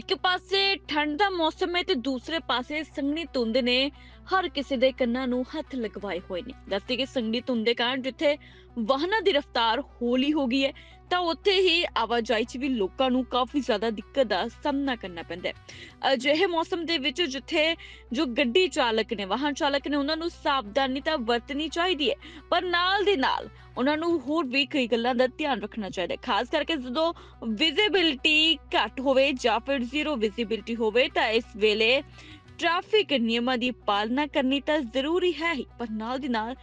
ਇੱਕ ਪਾਸੇ ਠੰਡ ਦਾ ਮੌਸਮ ਹੈ ਤੇ ਦੂਸਰੇ ਪਾਸੇ ਸੰਘਣੀ ਧੁੰਦ ਨੇ ਹਰ ਕਿਸੇ ਦੇ ਕੰਨਾਂ ਨੂੰ ਹੱਥ ਲਗਵਾਏ ਹੋਏ ਨੇ। ਦੱਸਦੇ ਕਿ ਸੰਘਣੀ ਧੁੰਦ ਦੇ ਕਾਰਨ ਜਿੱਥੇ ਵਾਹਨਾਂ ਦੀ ਰਫ਼ਤਾਰ ਹੌਲੀ ਹੋ ਗਈ ਹੈ, ਤਾਂ ਉੱਥੇ ਹੀ ਆਵਾਜਾਈ 'ਚ ਵੀ ਲੋਕਾਂ ਨੂੰ ਕਾਫੀ ਜ਼ਿਆਦਾ ਦਿੱਕਤ ਦਾ ਸਾਹਮਣਾ ਕਰਨਾ ਪੈਂਦਾ ਹੈ। ਅਜਿਹੇ ਮੌਸਮ ਦੇ ਵਿੱਚ ਜਿੱਥੇ ਜੋ ਗੱਡੀ ਚਾਲਕ ਨੇ, ਵਾਹਨ ਚਾਲਕ ਨੇ, ਉਹਨਾਂ ਨੂੰ ਸਾਵਧਾਨੀ ਤਾਂ ਵਰਤਣੀ ਚਾਹੀਦੀ ਹੈ, ਪਰ ਨਾਲ ਦੇ ਨਾਲ ਉਹਨਾਂ ਨੂੰ ਹੋਰ ਵੀ ਕਈ ਗੱਲਾਂ ਦਾ ਧਿਆਨ ਰੱਖਣਾ ਚਾਹੀਦਾ ਹੈ। ਖਾਸ ਕਰਕੇ ਜਦੋਂ ਵਿਜ਼ਿਬਿਲਟੀ ਘੱਟ ਹੋਵੇ ਜਾਂ ਫਿਰ ਜ਼ੀਰੋ ਵਿਜ਼ਿਬਿਲਟੀ ਹੋਵੇ, ਤਾਂ ਇਸ ਵੇਲੇ ਟ੍ਰੈਫਿਕ ਨਿਯਮਾਂ ਦੀ ਪਾਲਣਾ ਕਰਨੀ ਤਾਂ ਜ਼ਰੂਰੀ ਹੈ ਹੀ, ਪਰ ਨਾਲ ਦੀ ਨਾਲ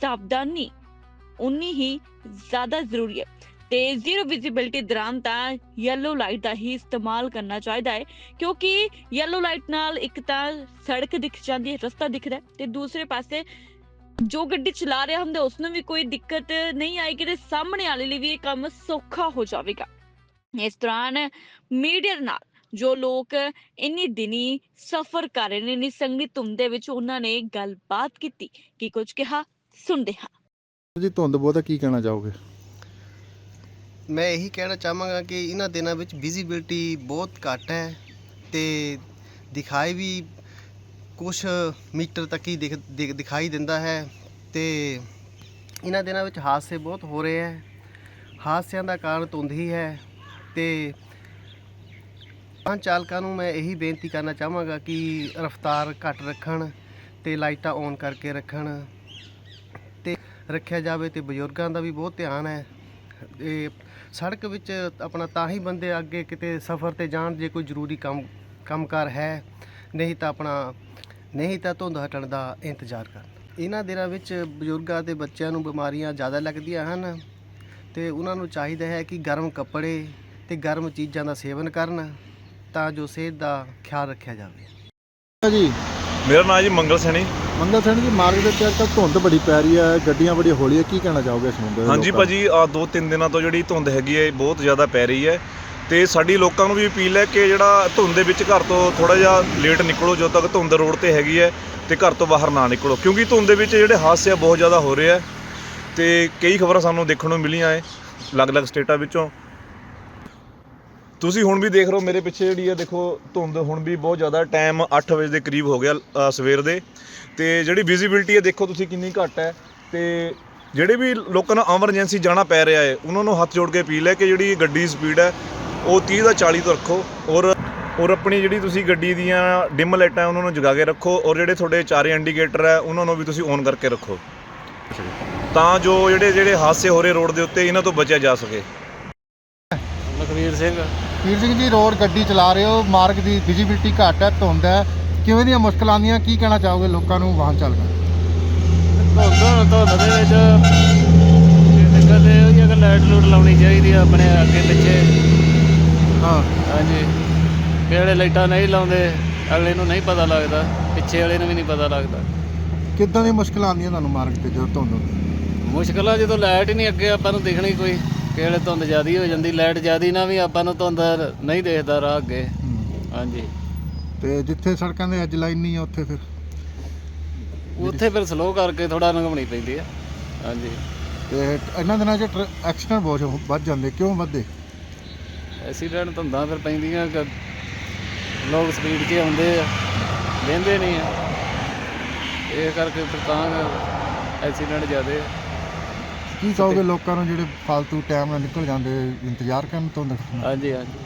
ਸਾਵਧਾਨੀ ਉਨੀ ਹੀ ਜ਼ਿਆਦਾ ਜ਼ਰੂਰੀ ਹੈ। ਤੇ ਜ਼ੀਰੋ ਵਿਜ਼ਿਬਿਲਟੀ ਦੌਰਾਨ ਤਾਂ ਯੈਲੋ ਲਾਈਟ ਦਾ ਹੀ ਇਸਤੇਮਾਲ ਕਰਨਾ ਚਾਹੀਦਾ ਹੈ, ਕਿਉਂਕਿ ਯੈਲੋ ਲਾਈਟ ਨਾਲ ਇੱਕ ਤਾਂ ਸੜਕ ਦਿਖ ਜਾਂਦੀ ਹੈ, ਰਸਤਾ ਦਿਖਦਾ ਹੈ ਤੇ ਦੂਸਰੇ ਪਾਸੇ ਜੋ ਗੱਡੀ ਚਲਾ ਰਿਹਾ ਹੁੰਦਾ ਉਸ ਨੂੰ ਵੀ ਕੋਈ ਦਿੱਕਤ ਨਹੀਂ ਆਏਗੀ ਤੇ ਸਾਹਮਣੇ ਵਾਲੇ ਲਈ ਵੀ ਇਹ ਕੰਮ ਸੌਖਾ ਹੋ ਜਾਵੇਗਾ। ਇਸ ਦੌਰਾਨ ਮੀਡੀਆ ਨਾਲ ਜੋ ਲੋਕ ਇੰਨੀ ਦਿਨੀ ਸਫ਼ਰ ਕਰ ਰਹੇ ਨੇ ਇੰਨੀ ਸੰਗਤ ਧੁੰਦ ਦੇ ਵਿੱਚ ਉਹਨਾਂ ਨੇ ਗੱਲਬਾਤ ਕੀਤੀ ਕੀ ਕੁਝ ਕਿਹਾ ਸੁਣਦੇ ਹਾਂ। ਜੀ ਧੁੰਦ ਬਹੁਤ ਕੀ ਕਹਿਣਾ ਚਾਹੋਗੇ? ਮੈਂ ਇਹੀ ਕਹਿਣਾ ਚਾਹਾਂਗਾ ਕਿ ਇਹਨਾਂ ਦਿਨਾਂ ਵਿੱਚ ਵਿਜ਼ਿਬਿਲਟੀ ਬਹੁਤ ਘੱਟ ਹੈ ਤੇ ਦਿਖਾਈ ਵੀ ਕੁਝ ਮੀਟਰ ਤੱਕ ਹੀ ਦਿਖ- ਦਿਖ- ਦਿਖਾਈ ਦਿੰਦਾ ਹੈ ਤੇ ਇਹਨਾਂ ਦਿਨਾਂ ਵਿੱਚ ਹਾਦਸੇ ਬਹੁਤ ਹੋ ਰਹੇ ਹੈ। ਹਾਦਸਿਆਂ ਦਾ ਕਾਰਨ ਧੁੰਦ ਹੀ ਹੈ ਤੇ ਵਾਹਨ ਚਾਲਕਾਂ ਨੂੰ ਮੈਂ ਇਹੀ ਬੇਨਤੀ ਕਰਨਾ ਚਾਹਾਂਗਾ ਕਿ ਰਫ਼ਤਾਰ ਘੱਟ ਰੱਖਣ ਤੇ ਲਾਈਟਾਂ ਔਨ ਕਰਕੇ ਰੱਖਣ ਤੇ ਰੱਖਿਆ ਜਾਵੇ ਤੇ ਬਜ਼ੁਰਗਾਂ ਦਾ ਵੀ ਬਹੁਤ ਧਿਆਨ ਹੈ। ਇਹ ਸੜਕ ਵਿੱਚ ਆਪਣਾ ਤਾਂ ਹੀ ਬੰਦੇ ਅੱਗੇ ਕਿਤੇ ਸਫ਼ਰ ਤੇ ਜਾਣ ਜੇ ਕੋਈ ਜ਼ਰੂਰੀ ਕੰਮ, ਕੰਮਕਾਰ ਹੈ, ਨਹੀਂ ਤਾਂ ਆਪਣਾ, ਨਹੀਂ ਤਾਂ ਧੁੰਦ ਹਟਣ ਦਾ ਇੰਤਜ਼ਾਰ ਕਰਨ। ਇਹਨਾਂ ਦਿਨਾਂ ਵਿੱਚ ਬਜ਼ੁਰਗਾਂ ਤੇ ਬੱਚਿਆਂ ਨੂੰ ਬਿਮਾਰੀਆਂ ਜ਼ਿਆਦਾ ਲੱਗਦੀਆਂ ਹਨ ਤੇ ਉਹਨਾਂ ਨੂੰ ਚਾਹੀਦਾ ਹੈ ਕਿ ਗਰਮ ਕੱਪੜੇ ਤੇ ਗਰਮ ਚੀਜ਼ਾਂ ਦਾ ਸੇਵਨ ਕਰਨ। ਤਾਂ ਜੋ ਸਿਹਤ ਦਾ ਖਿਆਲ ਰੱਖਿਆ ਜਾਵੇ। ਜੀ। ਮੇਰਾ ਨਾਮ ਜੀ ਮੰਗਲ ਸੈਣੀ। ਮੰਗਲ ਸਿੰਘ ਜੀ ਮਾਰਗ ਦੇ ਉੱਤੇ ਅੱਜ ਕੱਲ੍ਹ ਧੁੰਦ ਬੜੀ ਪੈ ਰਹੀ ਹੈ ਗੱਡੀਆਂ ਬੜੀ ਹੌਲੀ ਹੈ ਕੀ ਕਹਿਣਾ ਚਾਹੋਗੇ ਇਸ ਮੁੰਡੇ ਹਾਂਜੀ ਭਾਜੀ ਆ ਦੋ ਤਿੰਨ ਦਿਨਾਂ ਤੋਂ ਜਿਹੜੀ ਧੁੰਦ ਹੈਗੀ ਹੈ ਬਹੁਤ ਜ਼ਿਆਦਾ ਪੈ ਰਹੀ ਹੈ। ਤੇ ਸਾਡੀ ਲੋਕਾਂ ਨੂੰ ਵੀ ਅਪੀਲ ਹੈ ਕਿ ਜਿਹੜਾ ਧੁੰਦ ਦੇ ਵਿੱਚ ਘਰ ਤੋਂ ਥੋੜਾ ਜਿਹਾ ਲੇਟ ਨਿਕਲੋ ਜਦੋਂ ਤੱਕ ਧੁੰਦ ਰੋਡ ਤੇ ਹੈਗੀ ਹੈ ਤੇ ਘਰ ਤੋਂ ਬਾਹਰ ਨਾ ਨਿਕਲੋ। ਕਿਉਂਕਿ ਧੁੰਦ ਦੇ ਵਿੱਚ ਜਿਹੜੇ ਹਾਦਸੇ ਆ ਬਹੁਤ ਜ਼ਿਆਦਾ ਹੋ ਰਹੇ ਆ। ਤੇ ਕਈ ਖਬਰਾਂ ਸਾਨੂੰ ਦੇਖਣ ਨੂੰ ਮਿਲੀਆਂ ਹੈ ਅਲੱਗ-ਅਲੱਗ ਸਟੇਟਾਂ ਵਿੱਚੋਂ। ਤੁਸੀਂ ਹੁਣ ਵੀ ਦੇਖ ਰਹੇ ਹੋ ਮੇਰੇ ਪਿੱਛੇ ਜਿਹੜੀ ਹੈ ਦੇਖੋ, ਧੁੰਦ ਹੁਣ ਵੀ ਬਹੁਤ ਜ਼ਿਆਦਾ ਟਾਈਮ 8 ਵਜੇ ਦੇ ਕਰੀਬ ਹੋ ਗਿਆ ਸਵੇਰ ਦੇ। ਤੇ ਜਿਹੜੀ ਵਿਜ਼ਿਬਿਲਟੀ ਹੈ ਦੇਖੋ ਤੁਸੀਂ ਕਿੰਨੀ ਘੱਟ ਹੈ। ਤੇ ਜਿਹੜੇ ਵੀ ਲੋਕਾਂ ਨੂੰ ਐਮਰਜੈਂਸੀ ਜਾਣਾ ਪੈ ਰਿਹਾ ਹੈ, ਉਹਨਾਂ ਨੂੰ ਹੱਥ ਜੋੜ ਕੇ ਅਪੀਲ ਹੈ ਕਿ ਜਿਹੜੀ ਗੱਡੀ ਸਪੀਡ ਹੈ, ਉਹ 30 ਦਾ 40 ਤੋਂ ਰੱਖੋ। ਔਰ ਔਰ ਆਪਣੀ ਜਿਹੜੀ ਤੁਸੀਂ ਗੱਡੀ ਦੀਆਂ ਡਿਮ ਲਾਈਟਾਂ ਉਹਨਾਂ ਨੂੰ ਜਗਾ ਕੇ ਰੱਖੋ। ਔਰ ਜਿਹੜੇ ਤੁਹਾਡੇ ਚਾਰੇ ਇੰਡੀਕੇਟਰ ਹੈ, ਉਹਨਾਂ ਨੂੰ ਵੀ ਤੁਸੀਂ ਔਨ ਕਰਕੇ ਰੱਖੋ। ਤਾਂ ਜੋ ਜਿਹੜੇ ਜਿਹੜੇ ਹਾਦਸੇ ਹੋ ਰਹੇ ਰੋਡ ਦੇ ਉੱਤੇ, ਇਹਨਾਂ ਤੋਂ ਬਚਿਆ ਜਾ ਸਕੇ। ਲਖਵੀਰ ਸਿੰਘ। ਵੀਰ ਸਿੰਘ ਜੀ ਰੋਡ ਗੱਡੀ ਚਲਾ ਰਹੇ ਹੋ ਮਾਰਗ ਦੀ ਵਿਜ਼ਿਬਿਲਟੀ ਘੱਟ ਹੈ ਧੁੰਦ ਹੈ। ਕਿਵੇਂ ਦੀਆਂ ਮੁਸ਼ਕਲਾਂ ਆਉਂਦੀਆਂ? ਕੀ ਕਹਿਣਾ ਚਾਹੋਗੇ ਲੋਕਾਂ ਨੂੰ ਵਾਹਨ ਚਾਲਕਾਂ ਨੂੰ? ਧੁੰਦ ਧੁੰਦ ਦੇ ਵਿੱਚ ਦਿੱਕਤ ਇਹ ਹੋਈ ਹੈ ਕਿ ਲਾਈਟ ਲੂਟ ਲਾਉਣੀ ਚਾਹੀਦੀ ਆ ਆਪਣੇ ਅੱਗੇ ਪਿੱਛੇ। ਹਾਂ। ਹਾਂਜੀ। ਕਿਹੜੇ ਲਾਈਟਾਂ ਨਹੀਂ ਲਾਉਂਦੇ ਅਗਲੇ ਨੂੰ ਨਹੀਂ ਪਤਾ ਲੱਗਦਾ ਪਿੱਛੇ ਵਾਲੇ ਨੂੰ ਵੀ ਨਹੀਂ ਪਤਾ ਲੱਗਦਾ। ਕਿੱਦਾਂ ਦੀਆਂ ਮੁਸ਼ਕਲਾਂ ਆਉਂਦੀਆਂ ਤੁਹਾਨੂੰ ਮਾਰਗ ਤੇ ਜਦੋਂ ਧੁੰਦ ਹੁੰਦੀ? ਮੁਸ਼ਕਲ ਆ ਜਦੋਂ ਲਾਈਟ ਹੀ ਨਹੀਂ ਅੱਗੇ ਆਪਾਂ ਨੂੰ ਦਿਖਣੀ ਕੋਈ। ਕਿਹੜੇ ਧੁੰਦ ਜ਼ਿਆਦੀ ਹੋ ਜਾਂਦੀ ਲਾਈਟ ਜ਼ਿਆਦੀ ਨਾ ਵੀ ਆਪਾਂ ਨੂੰ ਧੁੰਦ ਨਹੀਂ ਦੇਖਦਾ ਰਾਹ ਅੱਗੇ। ਹੂੰ। ਹਾਂਜੀ। ਤੇ ਜਿੱਥੇ ਸੜਕਾਂ ਦੇ ਐਜ ਲਾਈਨ ਨਹੀਂ ਆ ਉੱਥੇ ਫਿਰ? ਉੱਥੇ ਫਿਰ ਸਲੋ ਕਰਕੇ ਥੋੜਾ ਲੰਘਾਉਣੀ ਪੈਂਦੀ ਆ। ਹਾਂਜੀ। ਤੇ ਇਹਨਾਂ ਦਿਨਾਂ 'ਚ ਐਕਸੀਡੈਂਟ ਬਹੁਤ ਹੋ- ਵੱਧ ਜਾਂਦੇ ਕਿਉਂ ਵੱਧਦੇ? ਐਕਸੀਡੈਂਟ ਧੁੰਦਾਂ ਫਿਰ ਪੈਂਦੀਆਂ ਕਿ ਲੋਕ ਸਪੀਡ 'ਚ ਆਉਂਦੇ ਆ ਵਹਿੰਦੇ ਨਹੀਂ ਆ। ਇਹ ਕਰਕੇ ਫਿਰ ਤਾਂ ਐਕਸੀਡੈਂਟ ਜ਼ਿਆਦੇ ਆ। ਕੀ ਕਹੋਗੇ ਲੋਕਾਂ ਨੂੰ ਜਿਹੜੇ ਫालतू ਟਾਈਮ ਨਾਲ ਨਿਕਲ ਜਾਂਦੇ, ਇੰਤਜ਼ਾਰ ਕਰਨ ਤੋਂ ਹਾਂਜੀ ਹਾਂਜੀ।